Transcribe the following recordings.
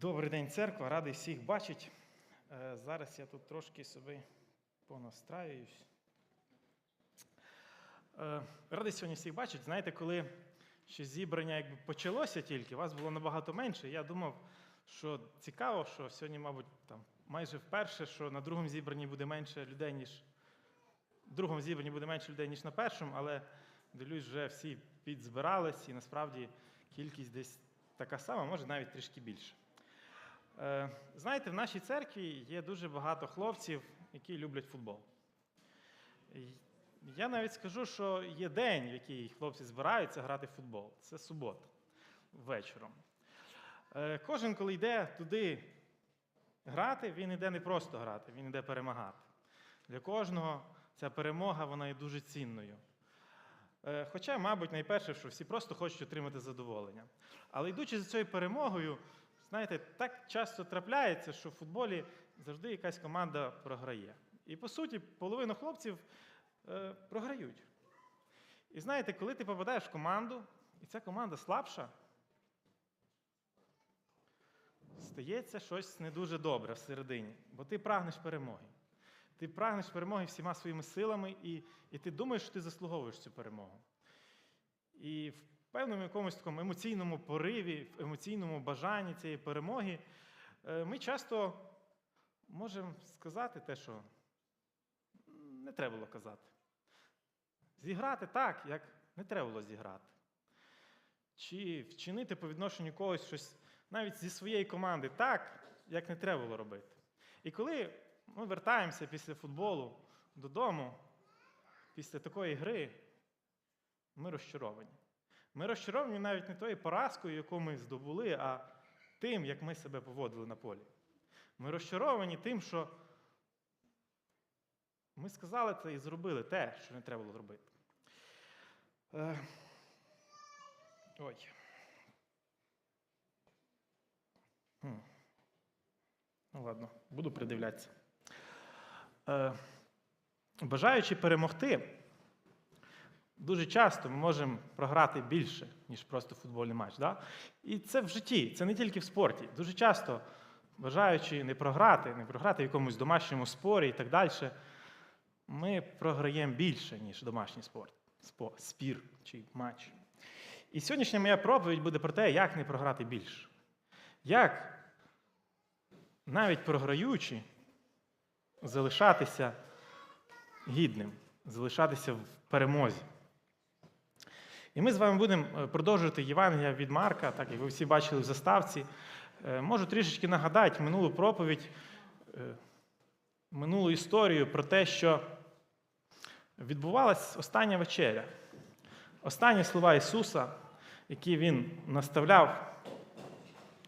Добрий день, церква, радий всіх бачити. Е, Зараз я тут трошки собі понастраююсь. Е, Радий сьогодні всіх бачити. Знаєте, коли ще зібрання якби почалося тільки, вас було набагато менше. Я думав, що цікаво, що сьогодні, мабуть, там майже вперше, що на другому зібранні буде менше людей, ніж другому зібранні буде менше людей, ніж на першому, але дивлюсь, вже всі підзбирались, і насправді кількість десь така сама, може навіть трішки більше. Е, Знаєте, в нашій церкві є дуже багато хлопців, які люблять футбол. Я навіть скажу, що є день, в який хлопці збираються грати в футбол. Це субота вечором. Е, Кожен, коли йде туди грати, він йде не просто грати, він йде перемагати. Для кожного ця перемога вона є дуже цінною. Е, Хоча, мабуть, найперше, що всі просто хочуть отримати задоволення. Але йдучи за цією перемогою, знаєте, так часто трапляється, що в футболі завжди якась команда програє. І по суті, половину хлопців е, програють. І знаєте, коли ти попадаєш в команду, і ця команда слабша, стається щось не дуже добре всередині, бо ти прагнеш перемоги. Ти прагнеш перемоги всіма своїми силами, і, і ти думаєш, що ти заслуговуєш цю перемогу. І в певному якомусь такому емоційному пориві, в емоційному бажанні цієї перемоги, е, ми часто можемо сказати те, що не треба було казати. Зіграти так, як не треба було зіграти. Чи вчинити по відношенню когось щось навіть зі своєї команди так, як не треба було робити. І коли ми вертаємося після футболу додому, після такої гри, ми розчаровані. Ми розчаровані навіть не тою поразкою, яку ми здобули, а тим, як ми себе поводили на полі. Ми розчаровані тим, що ми сказали це і зробили те, що не треба було робити. Е, Ой. Ну, ладно, буду придивлятися. Е, Бажаючи перемогти, дуже часто ми можемо програти більше, ніж просто футбольний матч. Да? І це в житті, це не тільки в спорті. Дуже часто, бажаючи не програти, не програти в якомусь домашньому спорі і так далі, ми програємо більше, ніж домашній спорт, спо- спір чи матч. І сьогоднішня моя проповідь буде про те, як не програти більше. Як, навіть програючи, залишатися гідним, залишатися в перемозі. І ми з вами будемо е, продовжувати Євангелія від Марка, так як ви всі бачили в заставці. Е, Можу трішечки нагадати минулу проповідь, е, минулу історію про те, що відбувалась остання вечеря. Останні слова Ісуса, які Він наставляв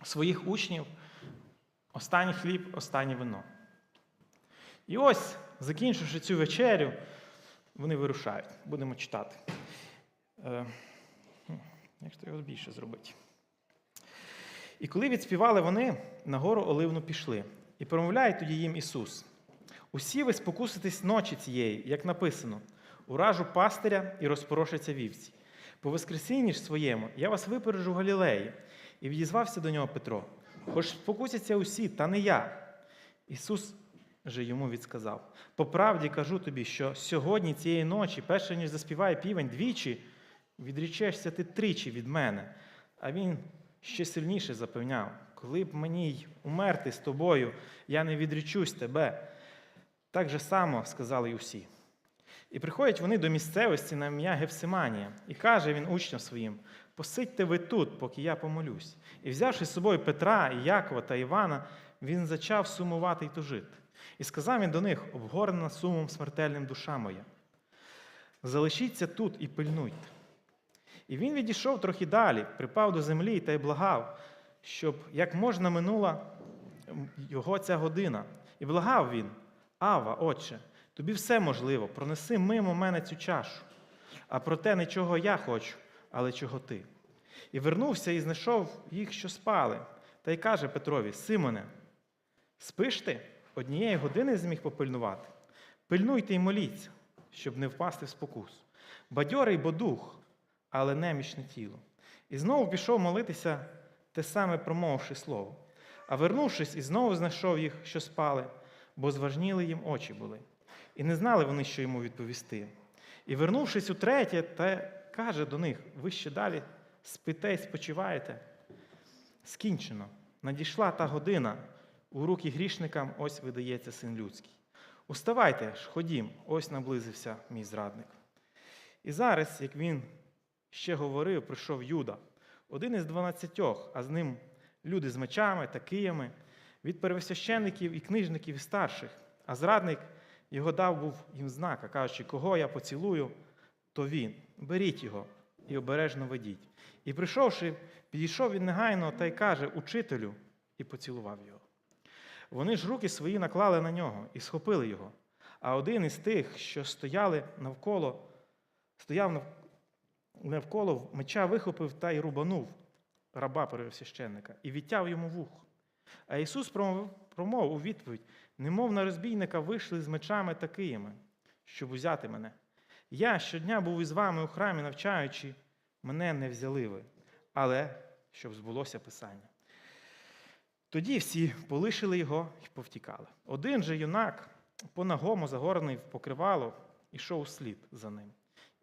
своїх учнів, останній хліб, останнє вино. І ось, закінчивши цю вечерю, вони вирушають. Будемо читати. Е, Як ж то його більше зробити? І коли відспівали вони, на гору Оливну пішли, і промовляє тоді їм Ісус: Усі ви спокуситесь ночі цієї, як написано, уражу пастиря і розпорошаться вівці. По Воскресінні ж своєму я вас випережу в Галілеї, і відізвався до нього Петро. Хоч спокусяться усі, та не я. Ісус же йому відсказав: По правді кажу тобі, що сьогодні цієї ночі, перше ніж заспіває півень двічі, відрічешся ти тричі від мене. А він ще сильніше запевняв: коли б мені й умерти з тобою, я не відрічусь тебе. Так же само сказали й усі. І приходять вони до місцевості на ім'я Гефсиманія, і каже він учням своїм: Посидьте ви тут, поки я помолюсь. І взявши з собою Петра, Якова та Івана, він зачав сумувати й тужити. І сказав він до них: обгорнена сумом смертельним душа моя. Залишіться тут і пильнуйте. І він відійшов трохи далі, припав до землі та й благав, щоб як можна минула його ця година. І благав він, Ава, Отче, тобі все можливо, пронеси мимо мене цю чашу. А проте не чого я хочу, але чого ти. І вернувся і знайшов їх, що спали, та й каже Петрові: Симоне, спиш ти? Однієї години зміг попильнувати. Пильнуйте й моліться, щоб не впасти в спокус. Бадьорий бо дух, але немічне тіло. І знову пішов молитися, те саме промовивши слово. А вернувшись, і знову знайшов їх, що спали, бо зважніли їм очі були. І не знали вони, що йому відповісти. І вернувшись утретє, та каже до них: ви ще далі спите й спочиваєте. Скінчено. Надійшла та година. У руки грішникам ось видається син людський. Уставайте ж, ходім, ось наблизився мій зрадник. І зараз, як він ще говорив, прийшов Юда, один із дванадцятьох, а з ним люди з мечами та киями, від первосвящеників і книжників і старших. А зрадник його дав був їм знак, кажучи, кого я поцілую, то він. Беріть його і обережно ведіть. І прийшовши, підійшов він негайно та й каже учителю, і поцілував його. Вони ж руки свої наклали на нього і схопили його. А один із тих, що стояли навколо, стояв нав- навколо меча вихопив та й рубанув раба первосвященника і відтяв йому вухо. А Ісус промовив, у відповідь: немов на розбійника вийшли з мечами та киями, щоб узяти мене. Я щодня був із вами у храмі, навчаючи, мене не взяли ви, але щоб збулося Писання. Тоді всі полишили його і повтікали. Один же юнак, понагому загорений в покривало, ішов услід за ним.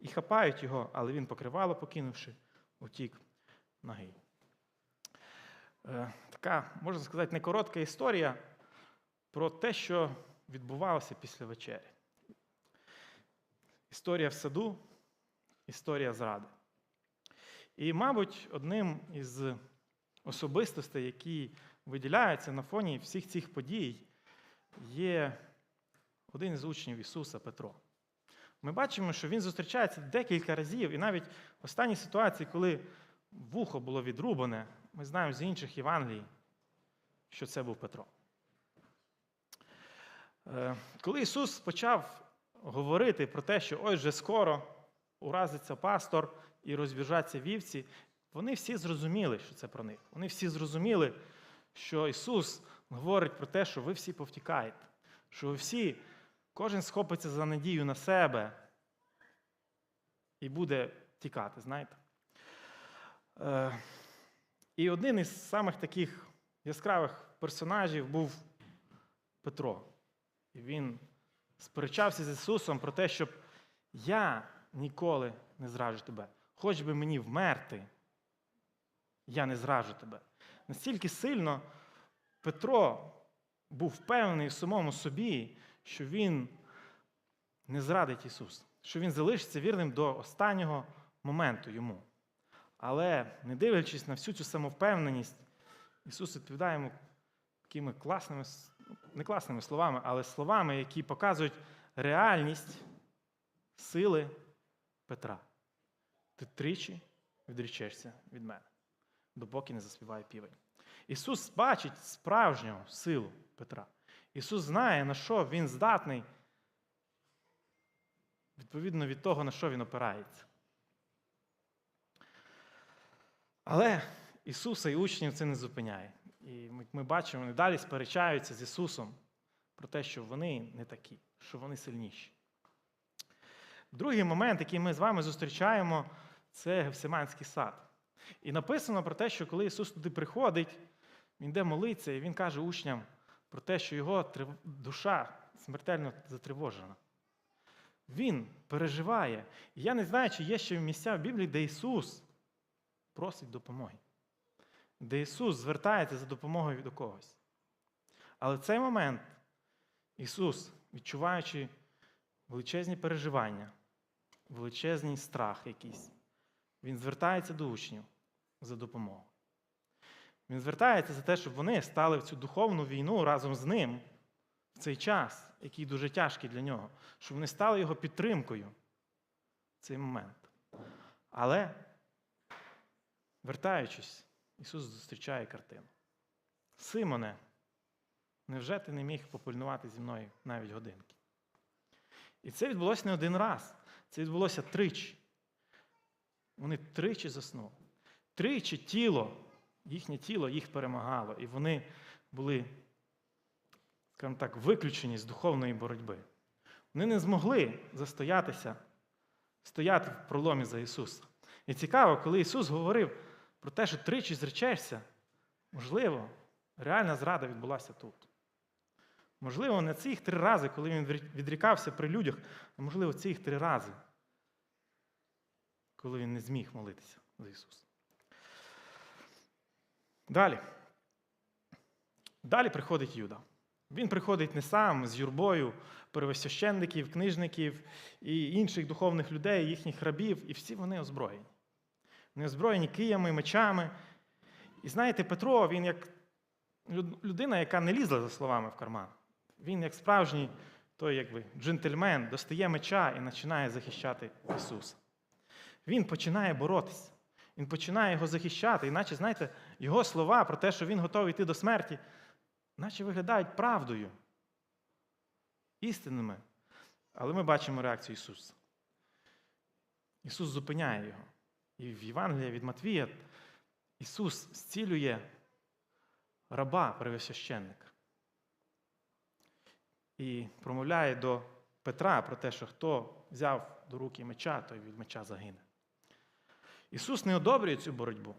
І хапають його, але він покривало, покинувши, утік нагий. Е, Така, можна сказати, не коротка історія про те, що відбувалося після вечері. Історія в саду, історія зради. І, мабуть, одним із особистостей, які виділяються на фоні всіх цих подій, є один із учнів Ісуса Петро. Ми бачимо, що він зустрічається декілька разів, і навіть в останній ситуації, коли вухо було відрубане, ми знаємо з інших Євангелій, що це був Петро. Е, Коли Ісус почав говорити про те, що ось вже скоро уразиться пастор і розбіжаться вівці, вони всі зрозуміли, що це про них. Вони всі зрозуміли, що Ісус говорить про те, що ви всі повтікаєте, що ви всі, кожен схопиться за надію на себе і буде тікати, знаєте. Е, І один із самих таких яскравих персонажів був Петро. І він сперечався з Ісусом про те, щоб я ніколи не зраджу тебе. Хоч би мені вмерти, я не зраджу тебе. Настільки сильно Петро був впевнений в самому собі, що він не зрадить Ісуса, що він залишиться вірним до останнього моменту йому. Але, не дивлячись на всю цю самовпевненість, Ісус відповідає йому такими класними, не класними словами, але словами, які показують реальність сили Петра. Ти тричі відрічешся від мене, допоки не заспіває півень. Ісус бачить справжню силу Петра. Ісус знає, на що він здатний, відповідно від того, на що він опирається. Але Ісуса і учнів це не зупиняє. І ми, бачимо, вони далі сперечаються з Ісусом про те, що вони не такі, що вони сильніші. Другий момент, який ми з вами зустрічаємо, це Гефсиманський сад. І написано про те, що коли Ісус туди приходить, Він йде молиться, і Він каже учням про те, що його душа смертельно затривожена. Він переживає. І я не знаю, чи є ще місця в Біблії, де Ісус просить допомоги, де Ісус звертається за допомогою до когось. Але в цей момент Ісус, відчуваючи величезні переживання, величезний страх якийсь, Він звертається до учнів за допомогою. Він звертається за те, щоб вони стали в цю духовну війну разом з ним в цей час, який дуже тяжкий для нього, щоб вони стали його підтримкою в цей момент. Але, вертаючись, Ісус зустрічає картину. Симоне, невже ти не міг попильнувати зі мною навіть годинки? І це відбулося не один раз. Це відбулося тричі. Вони тричі заснули. Тричі тіло, їхнє тіло їх перемагало, і вони були, скажімо так, виключені з духовної боротьби. Вони не змогли застоятися, стояти в проломі за Ісуса. І цікаво, коли Ісус говорив про те, що тричі зречешся, можливо, Реальна зрада відбулася тут. Можливо, не цих три рази, коли він відрікався при людях, а можливо, цих три рази, коли він не зміг молитися за Ісуса. Далі. Далі приходить Юда. Він приходить не сам з юрбою первосвященників, книжників і інших духовних людей, їхніх рабів, і всі вони озброєні. Вони озброєні киями, мечами. І знаєте, Петро, він як людина, яка не лізла за словами в карман. Він, як справжній той якби, джентльмен, достає меча і починає захищати Ісуса. Він починає боротися. Він починає його захищати, іначе, знаєте, його слова про те, що він готовий йти до смерті, наче виглядають правдою, істинними. Але ми бачимо реакцію Ісуса. Ісус зупиняє його. І в Євангелії від Матвія Ісус зцілює раба первосвященника. І промовляє до Петра про те, що хто взяв до руки меча, той від меча загине. Ісус не одобрює цю боротьбу.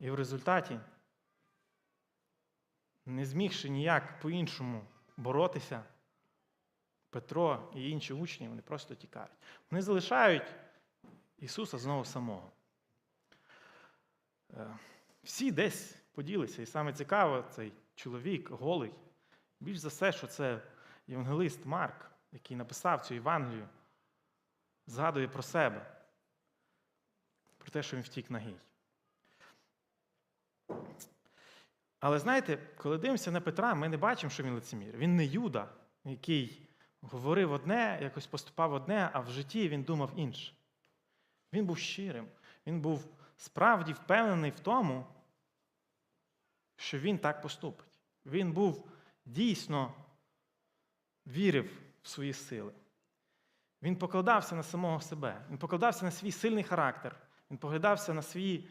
І в результаті, не змігши ніяк по-іншому боротися, Петро і інші учні вони просто тікають. Вони залишають Ісуса знову самого. Е, Всі десь поділися. І саме цікаво, цей чоловік голий. Більш за все, що це євангелист Марк, який написав цю Євангелію, згадує про себе, про те, що він втік нагий. Але знаєте, коли дивимося на Петра, ми не бачимо, що він лицемір. Він не Юда, який говорив одне, якось поступав одне, а в житті він думав інше. Він був щирим, він був справді впевнений в тому, що він так поступить. Він був дійсно вірив в свої сили. Він покладався на самого себе, він покладався на свій сильний характер, він покладався на свої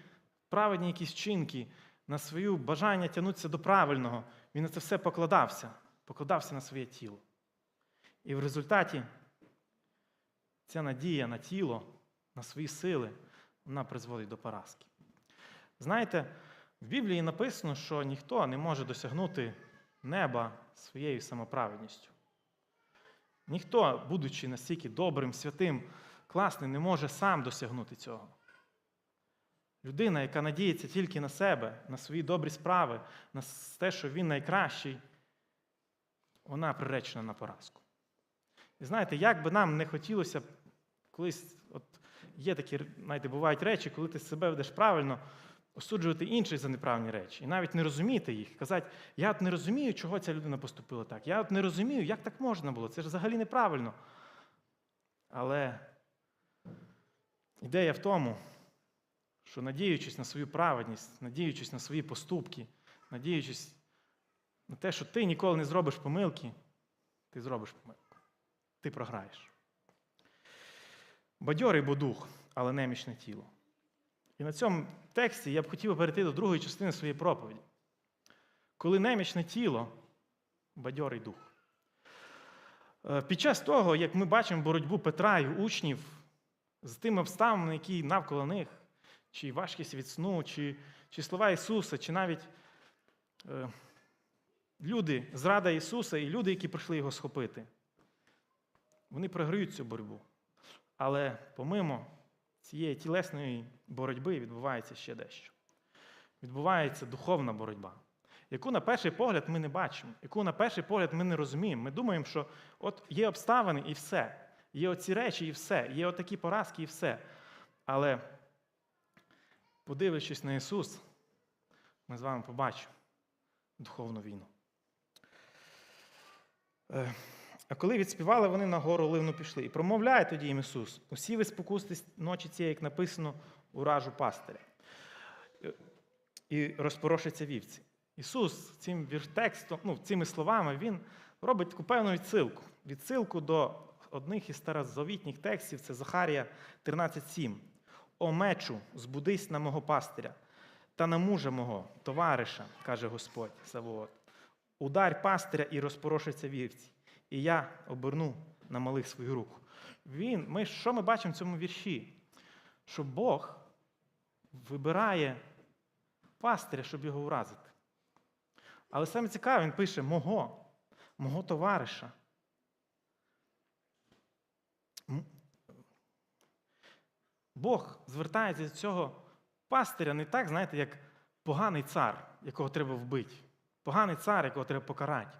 праведні якісь вчинки, на своє бажання тягнутися до правильного. Він на це все покладався, покладався на своє тіло. І в результаті ця надія на тіло, на свої сили, вона призводить до поразки. Знаєте, в Біблії написано, що ніхто не може досягнути неба своєю самоправедністю. Ніхто, будучи настільки добрим, святим, класним, не може сам досягнути цього. Людина, яка надіється тільки на себе, на свої добрі справи, на те, що він найкращий, вона приречена на поразку. І знаєте, як би нам не хотілося колись, от є такі, знаєте, бувають речі, коли ти себе ведеш правильно, осуджувати інших за неправильні речі. І навіть не розуміти їх. Казати, я от не розумію, чого ця людина поступила так. Я от не розумію, як так можна було. Це ж взагалі неправильно. Але ідея в тому, що надіючись на свою праведність, надіючись на свої поступки, надіючись на те, що ти ніколи не зробиш помилки, ти зробиш помилку. Ти програєш. Бадьорий бо дух, але немічне тіло. І на цьому тексті я б хотів перейти до другої частини своєї проповіді. Коли немічне тіло, бадьорий дух. Е, Під час того, як ми бачимо боротьбу Петра і учнів з тими обставинами, які навколо них, чи важкість від сну, чи, чи слова Ісуса, чи навіть е, люди, зрада Ісуса і люди, які прийшли його схопити, вони програють цю боротьбу. Але помимо цієї тілесної боротьби відбувається ще дещо. Відбувається духовна боротьба, яку на перший погляд ми не бачимо, яку на перший погляд ми не розуміємо. Ми думаємо, що от є обставини і все. Є оці речі і все, є отакі поразки і все. Але, подивившись на Ісус, ми з вами побачимо духовну війну. Е, а коли відспівали, вони на гору ливну пішли. І промовляє тоді їм Ісус: усі ви спокустись ночі цієї, як написано, у ражу пастиря. І розпорошаться вівці. Ісус цим текстом, ну, цими словами Він робить таку певну відсилку. Відсилку до одних із старозавітніх текстів це Захарія 13,7. О мечу, збудись на мого пастиря, та на мужа мого, товариша, каже Господь Савоот. Ударь пастиря і розпорошаться вівці і я оберну на малих свою руку. Він, ми, Що ми бачимо в цьому вірші? Що Бог вибирає пастиря, щоб його вразити. Але саме цікаве, він пише мого, мого товариша. Бог звертається до цього пастиря не так, знаєте, як поганий цар, якого треба вбити, поганий цар, якого треба покарати.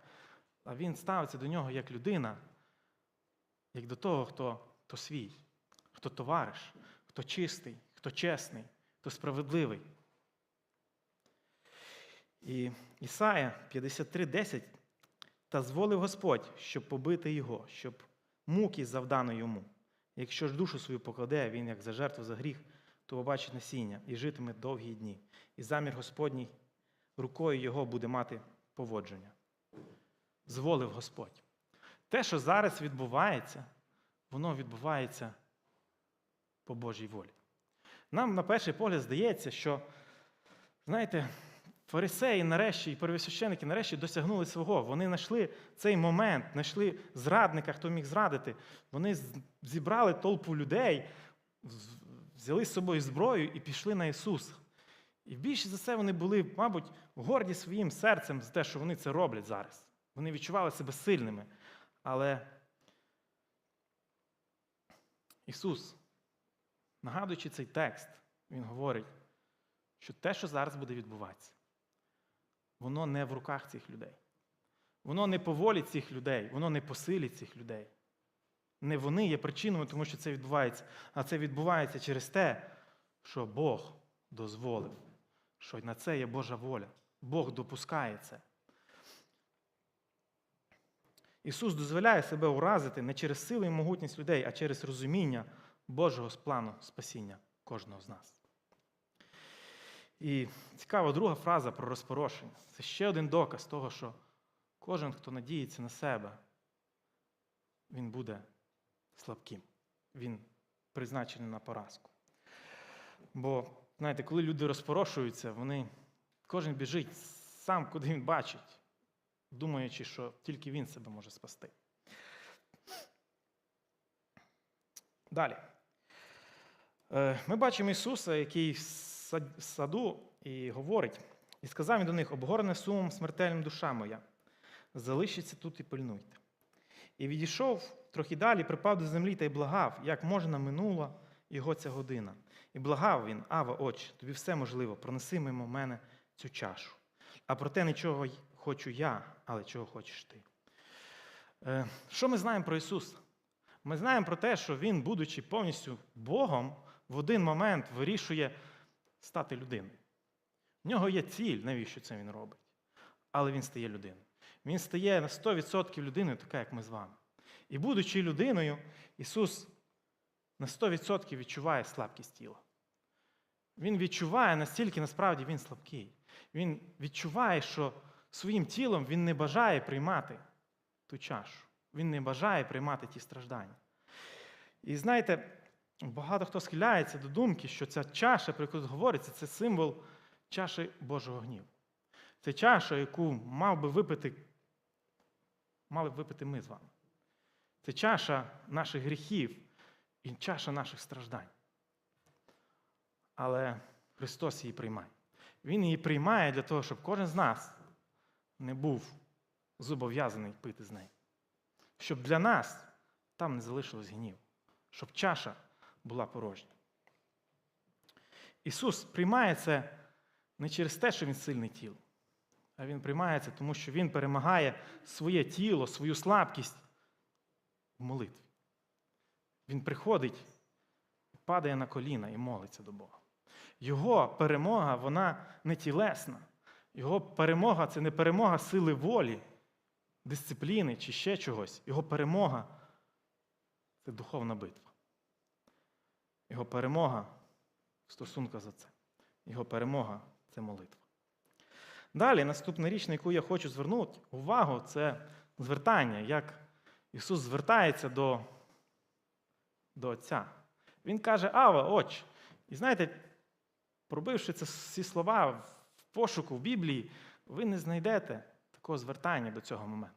А він ставиться до нього як людина, як до того, хто, хто свій, хто товариш, хто чистий, хто чесний, хто справедливий. І Ісая 53:10 та зволив Господь, щоб побити його, щоб муки завдано йому. Якщо ж душу свою покладе, він як за жертву за гріх, то побачить насіння і житиме довгі дні. І замір Господній рукою його буде мати поводження. Зволив Господь. Те, що зараз відбувається, воно відбувається по Божій волі. Нам на перший погляд здається, що, знаєте, фарисеї нарешті і первосвященники нарешті досягнули свого. Вони знайшли цей момент, знайшли зрадника, хто міг зрадити. Вони зібрали толпу людей, взяли з собою зброю і пішли на Ісуса. І більше за це вони були, мабуть, горді своїм серцем за те, що вони це роблять зараз. Вони відчували себе сильними. Але Ісус, нагадуючи цей текст, Він говорить, що те, що зараз буде відбуватися, воно не в руках цих людей. Воно не по волі цих людей, воно не по силі цих людей. Не вони є причиною, тому що це відбувається, а це відбувається через те, що Бог дозволив, що на це є Божа воля. Бог допускає це. Ісус дозволяє себе уразити не через силу і могутність людей, а через розуміння Божого плану спасіння кожного з нас. І цікава друга фраза про розпорошення. Це ще один доказ того, що кожен, хто надіється на себе, він буде слабким. Він призначений на поразку. Бо, знаєте, коли люди розпорошуються, вони кожен біжить сам, куди він бачить, думаючи, що тільки він себе може спасти. Далі. Е, Ми бачимо Ісуса, який саду і говорить, і сказав він до них: обгорене сумом смертельним душа моя, залишіться тут і пильнуйте. І відійшов трохи далі, припав до землі та й благав, як можна минула його ця година. І благав він, Ава, отче, тобі все можливо, пронеси мимо мене цю чашу. А проте нічого й хочу я, але чого хочеш ти. Е, Що ми знаємо про Ісуса? Ми знаємо про те, що Він, будучи повністю Богом, в один момент вирішує стати людиною. В нього є ціль, навіщо це він робить. Але він стає людиною. Він стає на 100% людиною, така, як ми з вами. І будучи людиною, Ісус на 100% відчуває слабкість тіла. Він відчуває, настільки насправді він слабкий. Він відчуває, що своїм тілом він не бажає приймати ту чашу. Він не бажає приймати ті страждання. І знаєте, багато хто схиляється до думки, що ця чаша, про яку говориться, це символ чаші Божого гніву. Це чаша, яку мав би випити, мали б випити ми з вами. Це чаша наших гріхів і чаша наших страждань. Але Христос її приймає. Він її приймає для того, щоб кожен з нас не був зобов'язаний пити з неї. Щоб для нас там не залишилось гнів, щоб чаша була порожня. Ісус приймає це не через те, що Він сильний тіло, а Він приймає це, тому що Він перемагає своє тіло, свою слабкість в молитві. Він приходить, падає на коліна і молиться до Бога. Його перемога, вона не тілесна. Його перемога це не перемога сили волі, дисципліни чи ще чогось. Його перемога це духовна битва. Його перемога в стосунках за це. Його перемога це молитва. Далі, наступна річ, на яку я хочу звернути увагу, це звертання, як Ісус звертається до, до Отця. Він каже, Ава, Отче. І знаєте, пробивши ці всі слова в пошуку в Біблії, ви не знайдете такого звертання до цього моменту.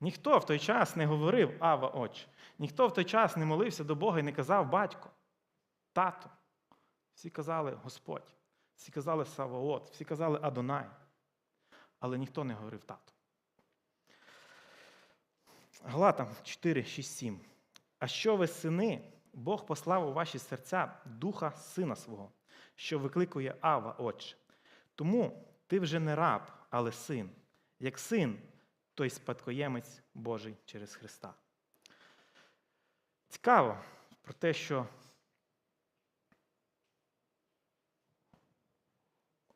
Ніхто в той час не говорив Ава, Отче. Ніхто в той час не молився до Бога і не казав батько, тато. Всі казали Господь, всі казали Саваот, всі казали Адонай. але ніхто не говорив тату. Галатам 4, 6, 7. А що ви сини, Бог послав у ваші серця духа сина свого, що викликує Ава, Отче. Тому ти вже не раб, але син. Як син, той спадкоємець Божий через Христа. Цікаво про те, що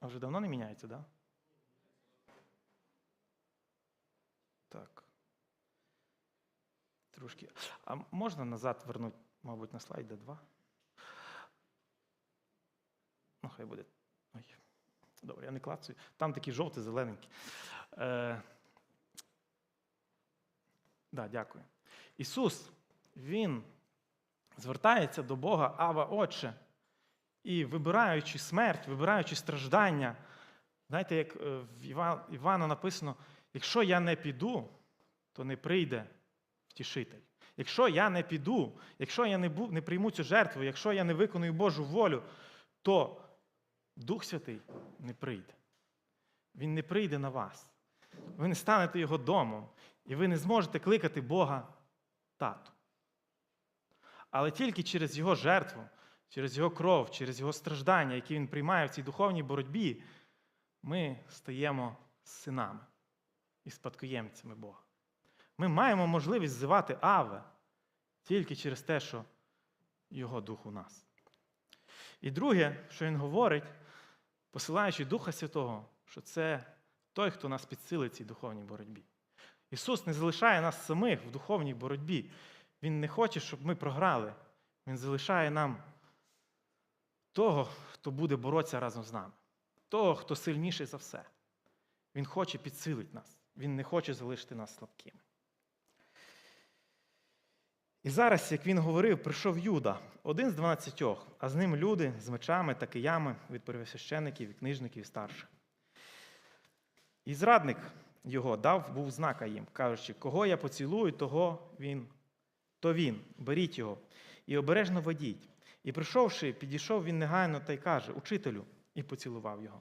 А вже давно не міняється? Да? Так. Трошки. А можна назад вернути, мабуть, на слайд Д2? Ну, хай буде. Ой. Добре, я не клацаю. Там такі жовті, зелененькі. Е... Да, дякую. Ісус, Він звертається до Бога, Ава Отче, і вибираючи смерть, вибираючи страждання, знаєте, як е, в Іва- Івана написано: якщо я не піду, то не прийде втішитель. Якщо я не піду, якщо я не, бу, не прийму цю жертву, якщо я не виконую Божу волю, то Дух Святий не прийде. Він не прийде на вас. Ви не станете його домом, і ви не зможете кликати Бога тату. Але тільки через його жертву, через його кров, через його страждання, які він приймає в цій духовній боротьбі, ми стаємо синами і спадкоємцями Бога. Ми маємо можливість зивати Аве тільки через те, що Його дух у нас. І друге, що він говорить, посилаючи Духа Святого, що це той, хто нас підсилить цій духовній боротьбі. Ісус не залишає нас самих в духовній боротьбі. Він не хоче, щоб ми програли. Він залишає нам того, хто буде боротися разом з нами, того, хто сильніший за все. Він хоче підсилити нас. Він не хоче залишити нас слабкими. І зараз, як він говорив, прийшов Юда, один з дванадцятьох, а з ним люди з мечами та киями від первосвящеників, і книжників і старших. І зрадник його дав був знака їм, кажучи, кого я поцілую, того він, то він, беріть його і обережно водіть. І прийшовши, підійшов він негайно та й каже, учителю, і поцілував його.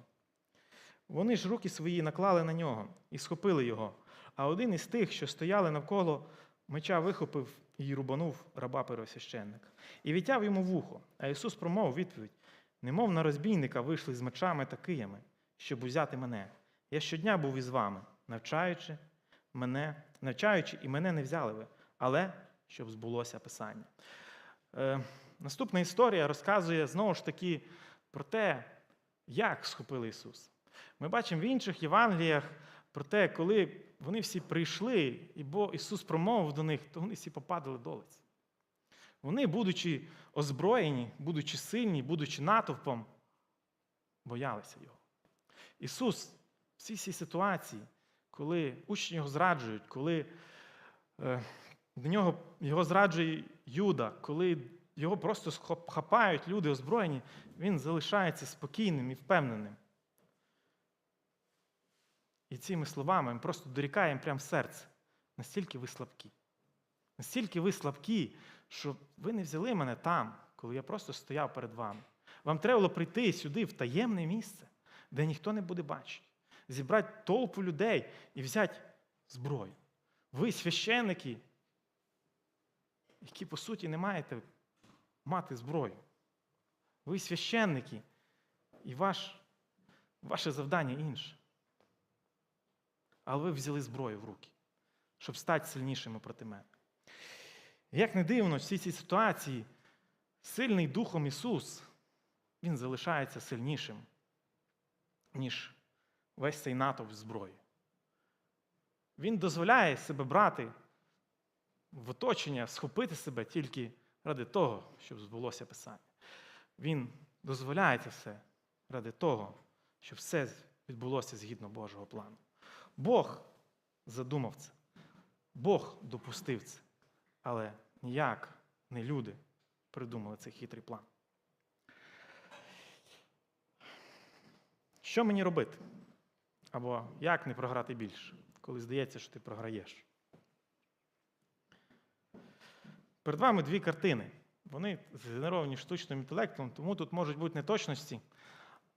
Вони ж руки свої наклали на нього і схопили його. А один із тих, що стояли навколо, меча вихопив і рубанув раба первосвященника. І відтяв йому вухо. А Ісус промовив відповідь: немов на розбійника вийшли з мечами та киями, щоб узяти мене. Я щодня був із вами, навчаючи мене, навчаючи, і мене не взяли ви, але щоб збулося Писання. Е, наступна історія розказує знову ж таки про те, як схопили Ісуса. Ми бачимо в інших Євангеліях про те, коли вони всі прийшли, і бо Ісус промовив до них, то вони всі попадали долиць. Вони, будучи озброєні, будучи сильні, будучи натовпом, боялися Його. Ісус в цій ситуації, коли учні його зраджують, коли е, до нього його зраджує Юда, коли його просто хапають люди озброєні, він залишається спокійним і впевненим. І цими словами ми просто дорікаємо прямо в серце. Настільки ви слабкі. Настільки ви слабкі, що ви не взяли мене там, коли я просто стояв перед вами. Вам треба було прийти сюди, в таємне місце, де ніхто не буде бачити, зібрати толпу людей і взяти зброю. Ви священники, які, по суті, не маєте мати зброю. Ви священники, і ваш, ваше завдання інше. Але ви взяли зброю в руки, щоб стати сильнішими проти мене. Як не дивно, в цій цій ситуації сильний Духом Ісус, Він залишається сильнішим, ніж весь цей натовп зброї. Він дозволяє себе брати в оточення, схопити себе тільки ради того, щоб збулося Писання. Він дозволяє це все ради того, щоб все відбулося згідно Божого плану. Бог задумав це, Бог допустив це, але ніяк не люди придумали цей хитрий план. Що мені робити? Або як не програти більше, коли здається, що ти програєш? Перед вами дві картини. Вони згенеровані штучним інтелектом, тому тут можуть бути неточності.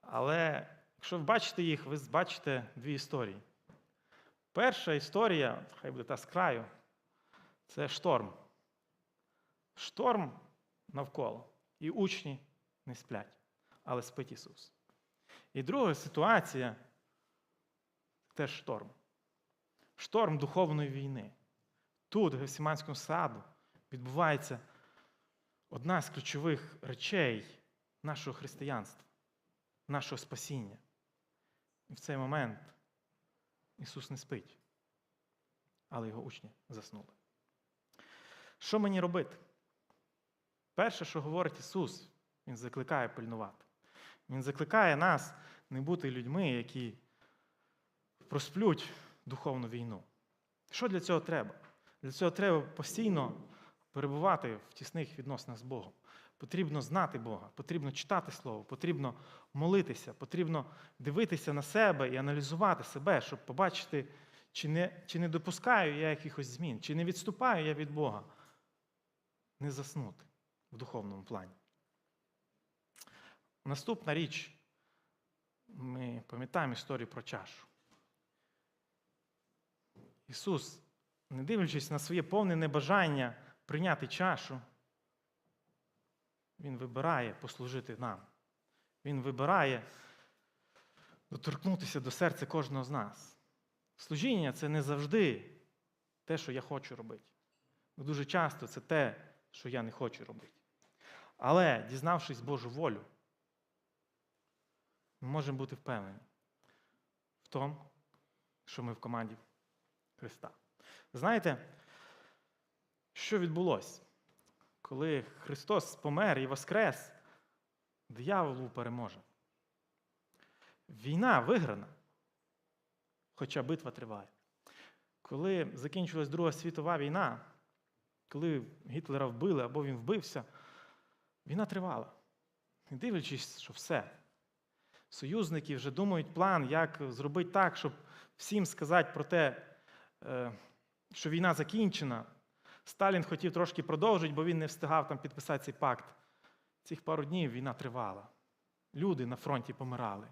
Але якщо ви бачите їх, ви бачите дві історії. Перша історія, хай буде та з краю, це шторм. Шторм навколо. І учні не сплять, але спить Ісус. І друга ситуація теж шторм. Шторм духовної війни. Тут, в Гефсиманському саду, відбувається одна з ключових речей нашого християнства, нашого спасіння. І в цей момент Ісус не спить, але його учні заснули. Що мені робити? Перше, що говорить Ісус, Він закликає пильнувати. Він закликає нас не бути людьми, які просплють духовну війну. Що для цього треба? Для цього треба постійно перебувати в тісних відносинах з Богом. Потрібно знати Бога, потрібно читати Слово, потрібно молитися, потрібно дивитися на себе і аналізувати себе, щоб побачити, чи не, чи не допускаю я якихось змін, чи не відступаю я від Бога. Не заснути в духовному плані. Наступна річ, ми пам'ятаємо історію про чашу. Ісус, не дивлячись на своє повне небажання прийняти чашу, Він вибирає послужити нам. Він вибирає доторкнутися до серця кожного з нас. Служіння це не завжди те, що я хочу робити. Дуже часто це те, що я не хочу робити. Але, дізнавшись Божу волю, ми можемо бути впевнені в тому, що ми в команді Христа. Знаєте, що відбулося? Коли Христос помер і воскрес, диявол був переможений. Війна виграна, хоча битва триває. Коли закінчилась Друга світова війна, коли Гітлера вбили або він вбився, війна тривала. Не дивлячись, що все. Союзники вже думають план, як зробити так, щоб всім сказати про те, що війна закінчена. Сталін хотів трошки продовжити, бо він не встигав там підписати цей пакт. Цих пару днів війна тривала. Люди на фронті помирали.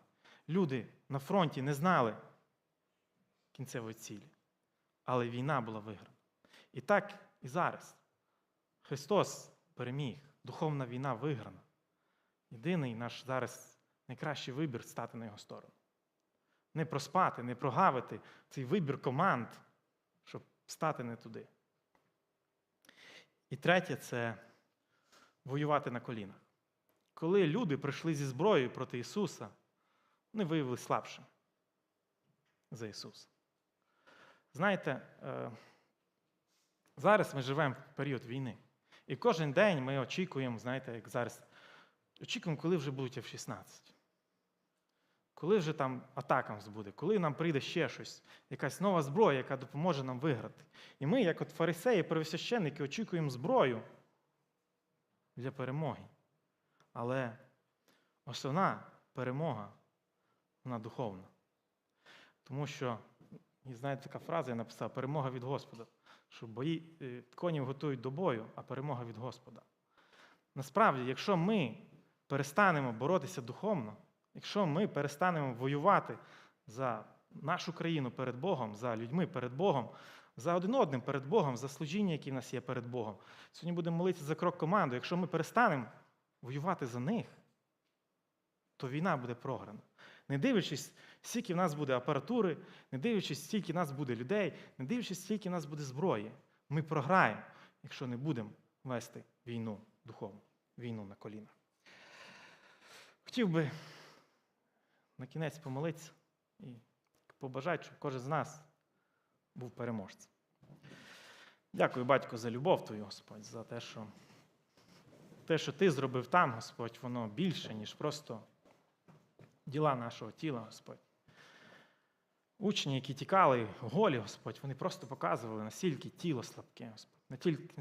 Люди на фронті не знали кінцевої цілі. Але війна була виграна. І так і зараз. Христос переміг, духовна війна виграна. Єдиний наш зараз найкращий вибір стати на його сторону. Не проспати, не прогавити цей вибір команд, стати не туди. І третє це воювати на колінах. Коли люди прийшли зі зброєю проти Ісуса, вони виявилися слабшими за Ісуса. Знаєте, е, зараз ми живемо в період війни. І кожен день ми очікуємо, знаєте, як зараз, очікуємо, коли вже будуть F-16. Коли вже там атака нас буде, коли нам прийде ще щось, якась нова зброя, яка допоможе нам виграти. І ми, як от фарисеї, первосвященники, очікуємо зброю для перемоги. Але основна перемога, вона духовна. Тому що, і знаєте, така фраза я написав: перемога від Господа. Що бої, е, конів готують до бою, а перемога від Господа. Насправді, якщо ми перестанемо боротися духовно, якщо ми перестанемо воювати за нашу країну перед Богом, за людьми перед Богом, за один одним перед Богом, за служіння, яке в нас є перед Богом, сьогодні будемо молитися за крок команду. Якщо ми перестанемо воювати за них, то війна буде програна. Не дивлячись, скільки в нас буде апаратури, не дивлячись, скільки в нас буде людей, не дивлячись, скільки в нас буде зброї, ми програємо, якщо не будемо вести війну духовну, війну на колінах. Хотів би на кінець помолитися і побажати, щоб кожен з нас був переможцем. Дякую, батько, за любов твою, Господь, за те, що те, що ти зробив там, Господь, воно більше, ніж просто діла нашого тіла, Господь. Учні, які тікали голі, Господь, вони просто показували, наскільки тіло слабке, Господь, настільки